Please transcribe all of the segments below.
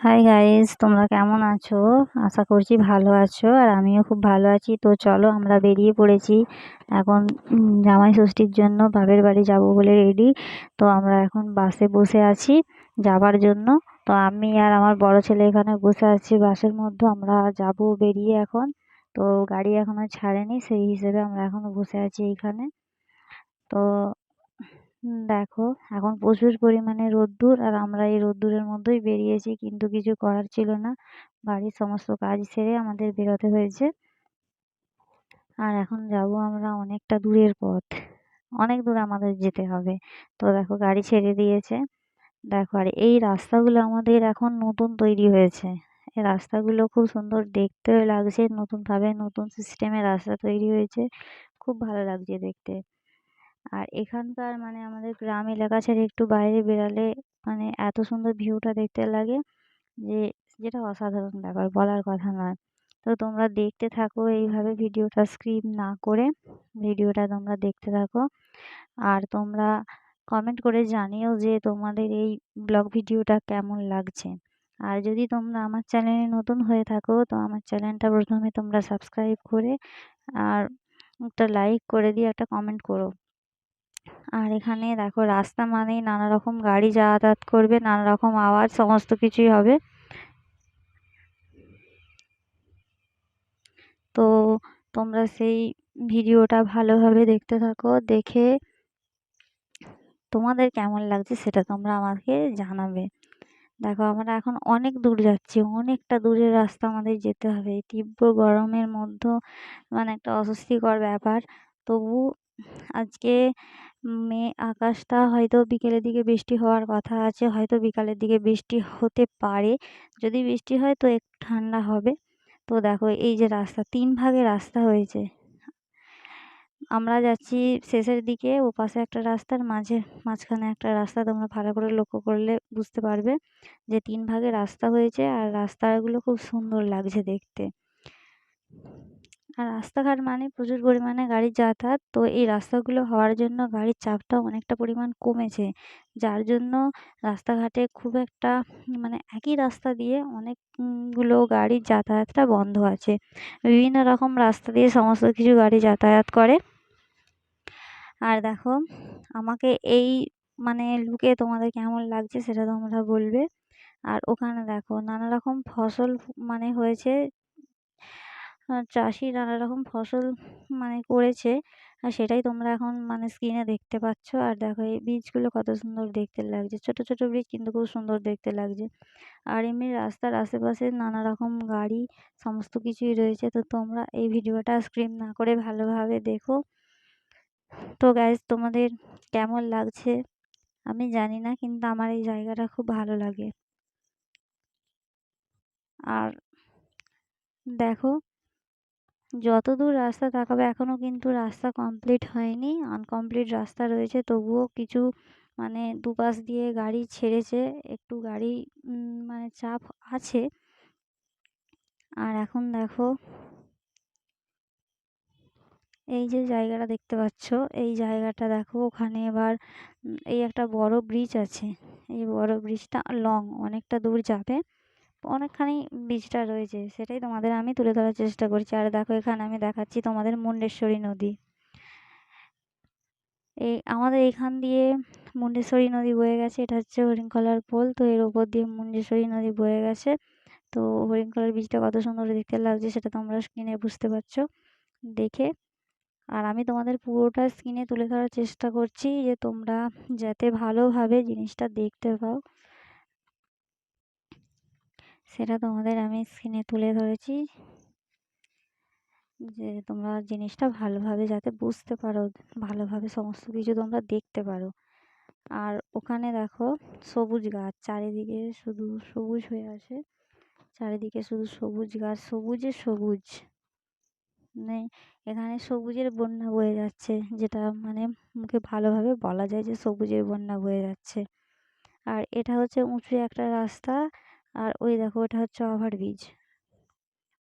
Hi guys তোমরা কেমন আছো? আশা করছি ভালো আছো আর আমিও খুব ভালো আছি। তো চলো আমরা বেরিয়ে পড়েছি। এখন জামাই ষষ্ঠীর জন্য বাপের বাড়ি যাব বলে রেডি তো আমরা এখন বাসে বসে আছি যাবার জন্য। তো আমি আর আমার বড় ছেলে এখানে বসে আছি বাসের মধ্যে। আমরা যাব বেরিয়ে এখন। তো গাড়ি এখনও ছাড়েনি, সেই হিসেবে আমরা এখনও বসে আছি এইখানে। তো দেখো, এখন প্রচুর পরিমাণে রোদ্দুর আর আমরা এই রোদ্দুরের মধ্যেই বেরিয়েছি, কিন্তু কিছু করার ছিল না। বাড়ির সমস্ত কাজ সেরে আমাদের বেরোতে হয়েছে। আর এখন যাব আমরা অনেকটা দূরের পথ। অনেক দূর আমাদের যেতে হবে। তো দেখো, গাড়ি ছেড়ে দিয়েছে। দেখো, আর এই রাস্তাগুলো আমাদের এখন নতুন তৈরি হয়েছে। এই রাস্তাগুলো খুব সুন্দর দেখতেও লাগছে। নতুনভাবে নতুন সিস্টেমে রাস্তা তৈরি হয়েছে। খুব ভালো লাগছে দেখতে। আর এখানকার মানে আমাদের গ্রাম এলাকা ছেড়ে একটু বাইরে বেরালে মানে এত সুন্দর ভিউটা দেখতে লাগে যে, যেটা অসাধারণ ব্যাপার বলার কথা নয়। তো তোমরা দেখতে থাকো এইভাবে ভিডিওটা স্ক্রিপ না করে ভিডিওটা তোমরা দেখতে থাকো। আর তোমরা কমেন্ট করে জানিও যে তোমাদের এই ব্লগ ভিডিওটা কেমন লাগছে। আর যদি তোমরা আমার চ্যানেলে নতুন হয়ে থাকো তো আমার চ্যানেলটা প্রথমে তোমরা সাবস্ক্রাইব করে আর একটা লাইক করে দিয়ে একটা কমেন্ট করো। আর এখানে দেখো, রাস্তা মানেই নানা রকম গাড়ি যাতায়াত করবে নানা রকম আওয়াজ, সমস্ত কিছুই হবে। তো তোমরা সেই ভিডিওটা ভালোভাবে দেখতে থাকো, দেখে তোমাদের কেমন লাগছে সেটা তোমরা আমাকে জানাবে। দেখো, আমরা এখন অনেক দূর যাচ্ছি, অনেকটা দূরের রাস্তা আমাদের যেতে হবে। এই তীব্র গরমের মধ্যে মানে একটা অস্বস্তিকর ব্যাপার। তবু আজকে মে, আকাশটা হয়তো বিকেলের দিকে বৃষ্টি হওয়ার কথা আছে, হয়তো বিকালের দিকে বৃষ্টি হতে পারে। যদি বৃষ্টি হয় তো একটু ঠান্ডা হবে। তো দেখো, এই যে রাস্তা, তিন ভাগে রাস্তা হয়েছে। আমরা যাচ্ছি শেষের দিকে ও পাশে একটা রাস্তার মাঝে, মাঝখানে একটা রাস্তা, তোমরা ভালো করে লক্ষ্য করলে বুঝতে পারবে যে তিন ভাগে রাস্তা হয়েছে আর রাস্তাগুলো খুব সুন্দর লাগছে দেখতে। আর রাস্তাঘাট মানে প্রচুর পরিমাণে গাড়ির যাতায়াত। তো এই রাস্তাগুলো হওয়ার জন্য গাড়ির চাপটাও অনেকটা পরিমাণ কমেছে। যার জন্য রাস্তাঘাটে খুব একটা মানে একই রাস্তা দিয়ে অনেকগুলো গাড়ির যাতায়াতটা বন্ধ আছে। বিভিন্ন রকম রাস্তা দিয়ে সমস্ত কিছু গাড়ি যাতায়াত করে। আর দেখো, আমাকে এই মানে লুকে তোমাদের কেমন লাগছে সেটা তোমরা বলবে। আর ওখানে দেখো, নানা রকম ফসল মানে হয়েছে। চাষি নানা রকম ফসল মানে করেছে। আর সেটাই তোমরা এখন মানে স্ক্রিনে দেখতে পাচ্ছ। আর দেখো এই বীজগুলো কত সুন্দর দেখতে লাগছে। ছোট ছোট বীজ কিন্তু খুব সুন্দর দেখতে লাগছে। আর এমনি রাস্তার আশেপাশে নানা রকম গাড়ি সমস্ত কিছুই রয়েছে। তো তোমরা এই ভিডিওটা স্ক্রিন না করে ভালোভাবে দেখো। তো গ্যাস তোমাদের কেমন লাগছে? আমি জানি না, কিন্তু আমার এই জায়গাটা খুব ভালো লাগে। আর দেখো যতদূর রাস্তা তাকাবে এখনও কিন্তু রাস্তা কমপ্লিট হয়নি। আনকমপ্লিট রাস্তা রয়েছে, তবুও কিছু মানে দুপাশ দিয়ে গাড়ি ছেড়েছে, একটু গাড়ি মানে চাপ আছে। আর এখন দেখো, এই যে জায়গাটা দেখতে পাচ্ছ, এই জায়গাটা দেখো, ওখানে এবার এই একটা বড় ব্রিজ আছে। এই বড় ব্রিজটা লং অনেকটা দূর যাবে। অনেকখানি বীজটা রয়েছে, সেটাই তোমাদের আমি তুলে ধরার চেষ্টা করছি। আর দেখো, এখানে আমি দেখাচ্ছি তোমাদের মুন্ডেশ্বরী নদী। এই আমাদের এখান দিয়ে মুন্ডেশ্বরী নদী বয়ে গেছে, এটা হচ্ছে হরিণখলার পোল। তো এর ওপর দিয়ে মুন্ডেশ্বরী নদী বয়ে গেছে। তো হরিণখলার বীজটা কত সুন্দর দেখতে লাগছে, সেটা তোমরা স্ক্রিনে বুঝতে পারছ, দেখে। আর আমি তোমাদের পুরোটা স্ক্রিনে তুলে ধরার চেষ্টা করছি যে তোমরা যাতে ভালোভাবে জিনিসটা দেখতে পাও। সেটা তোমাদের আমি স্ক্রিনে তুলে ধরেছি। যে তোমরা জিনিসটা ভালোভাবে যাতে বুঝতে পারো, ভালোভাবে সমস্ত কিছু তোমরা দেখতে পারো। আর ওখানে দেখো সবুজ গাছ, চারিদিকে শুধু সবুজ হয়ে আছে। চারিদিকে শুধু সবুজ গাছ, সবুজে সবুজ। মানে এখানে সবুজের বন্যা বয়ে যাচ্ছে, যেটা মানে মুখে ভালোভাবে বলা যায় যে সবুজের বন্যা বয়ে যাচ্ছে। আর এটা হচ্ছে উঁচু একটা রাস্তা আর ওই দেখো, ওটা হচ্ছে ওভারব্রিজ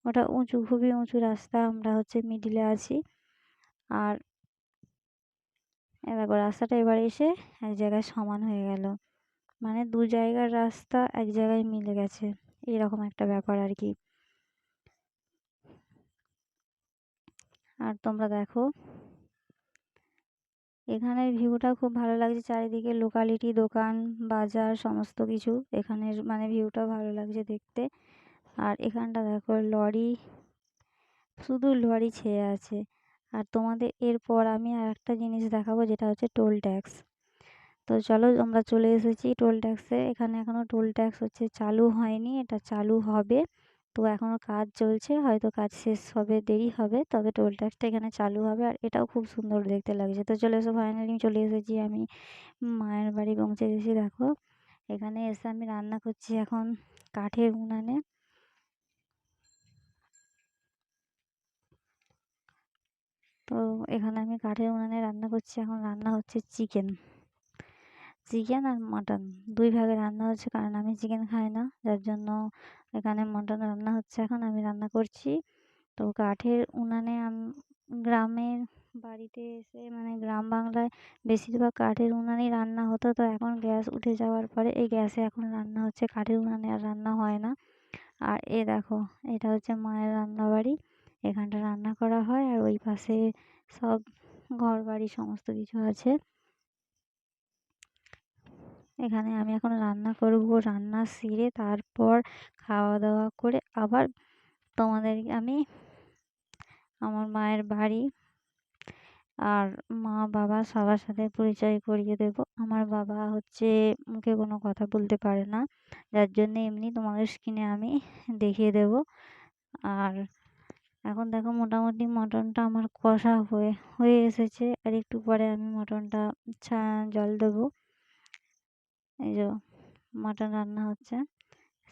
ওটা উঁচু, খুবই উঁচু রাস্তা, আমরা হচ্ছে মিডিলে আছি। আর দেখো, রাস্তাটা এবার এসে এক জায়গায় সমান হয়ে গেল। মানে দু জায়গার রাস্তা এক জায়গায় মিলে গেছে। এরকম একটা ব্যাপার আর কি। আর তোমরা দেখো এখানের ভিউটা খুব ভালো লাগছে, চারিদিকে লোকালিটি দোকান, বাজার, সমস্ত কিছু। এখানের মানে ভিউটা ভালো লাগছে দেখতে। আর এখানটা দেখো লরি, শুধু লরি ছেয়ে আছে। আর তোমাদের এরপর আমি আর একটা জিনিস দেখাবো, যেটা হচ্ছে টোল ট্যাক্স তো চলো আমরা চলে এসেছি টোল ট্যাক্সে এখানে এখনও টোল ট্যাক্স হচ্ছে চালু হয়নি, এটা চালু হবে। তো এখনও কাজ চলছে, হয়তো কাজ শেষ হবে, দেরি হবে, তবে টোল ট্যাক্সটা এখানে চালু হবে। আর এটাও খুব সুন্দর দেখতে লাগছে। তো চলে এসো, ফাইনালি চলে এসেছি, আমি মায়ের বাড়ি পৌঁছে গেছি, দেখো। এখানে এসে আমি রান্না করছি এখন কাঠের উনানে। তো এখানে আমি কাঠের উনানে রান্না করছি, এখন রান্না হচ্ছে চিকেন। চিকেন আর মাটন, দুই ভাগে রান্না হচ্ছে, কারণ আমি চিকেন খাই না, যার জন্য এখানে মটন রান্না হচ্ছে এখন, আমি রান্না করছি। তো কাঠের উনানে গ্রামের বাড়িতে এসে মানে গ্রাম বাংলায় বেশিরভাগ কাঠের উনানেই রান্না হতো। তো এখন গ্যাস উঠে যাওয়ার পরে এই গ্যাসে এখন রান্না হচ্ছে, কাঠের উনানে আর রান্না হয় না। আর এ দেখো, এটা হচ্ছে মায়ের রান্নাবাড়ি। এখানটা রান্না করা হয় আর ওই পাশে সব ঘর বাড়ি সমস্ত কিছু আছে। এখানে আমি এখন রান্না করব, রান্না সেরে তারপর খাওয়া দাওয়া করে আবার তোমাদেরকে আমি আমার মায়ের বাড়ি আর মা বাবা সবার সাথে পরিচয় করিয়ে দেব। আমার বাবা হচ্ছে মুখে কোনো কথা বলতে পারে না, যার জন্যে এমনি তোমাদের স্ক্রিনে আমি দেখিয়ে দেব। আর এখন দেখো মোটামুটি মটনটা আমার কষা হয়ে হয়ে এসেছে। আর একটু পরে আমি মটনটা ছা, জল দেবো। এই যে মাটন রান্না হচ্ছে,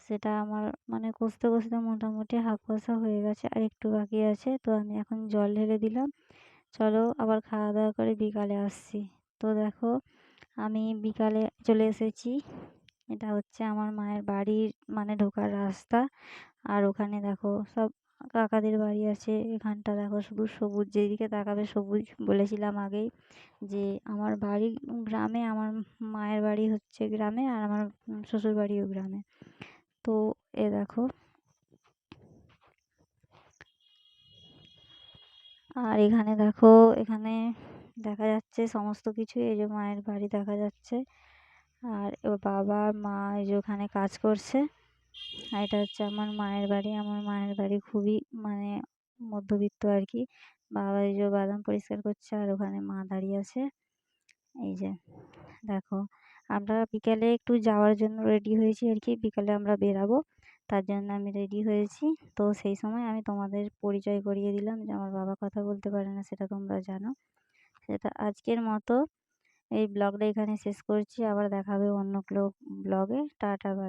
সেটা আমার মানে কষতে কষতে মোটামুটি হাফ কষা হয়ে গেছে আর একটু বাকি আছে, তো আমি এখন জল ঢেলে দিলাম। চলো আবার খাওয়া দাওয়া করে বিকালে আসছি। তো দেখো, আমি বিকালে চলে এসেছি। এটা হচ্ছে আমার মায়ের বাড়ির মানে ঢোকার রাস্তা। আর ওখানে দেখো সব কাকাদের বাড়ি আছে, এখানটা দেখো শুধু সবুজ, যেদিকে তাকাবে সবুজ বলেছিলাম আগেই যে আমার বাড়ি গ্রামে, আমার মায়ের বাড়ি হচ্ছে গ্রামে আর আমার শ্বশুর বাড়িও গ্রামে। তো এ দেখো। আর এখানে দেখো, এখানে দেখা যাচ্ছে সমস্ত কিছু এই যে মায়ের বাড়ি দেখা যাচ্ছে। আর বাবা, মা এই যে ওখানে কাজ করছে। আর এটা হচ্ছে আমার মায়ের বাড়ি। আমার মায়ের বাড়ি খুবই মানে মধ্যবিত্ত আর কি বাবা এই যে বাদাম পরিষ্কার করছে আর ওখানে মা দাঁড়িয়ে আছে। এই যে, দেখো, আমরা বিকেলে একটু যাওয়ার জন্য রেডি হয়েছি আর কি বিকালে আমরা বেরাবো, তার জন্য আমি রেডি হয়েছি। তো সেই সময় আমি তোমাদের পরিচয় করিয়ে দিলাম যে আমার বাবা কথা বলতে পারে না, সেটা তোমরা জানো। সেটা আজকের মতো। এই ব্লগটা এখানে শেষ করছি। আবার দেখাবে অন্য ব্লগে। Tata bye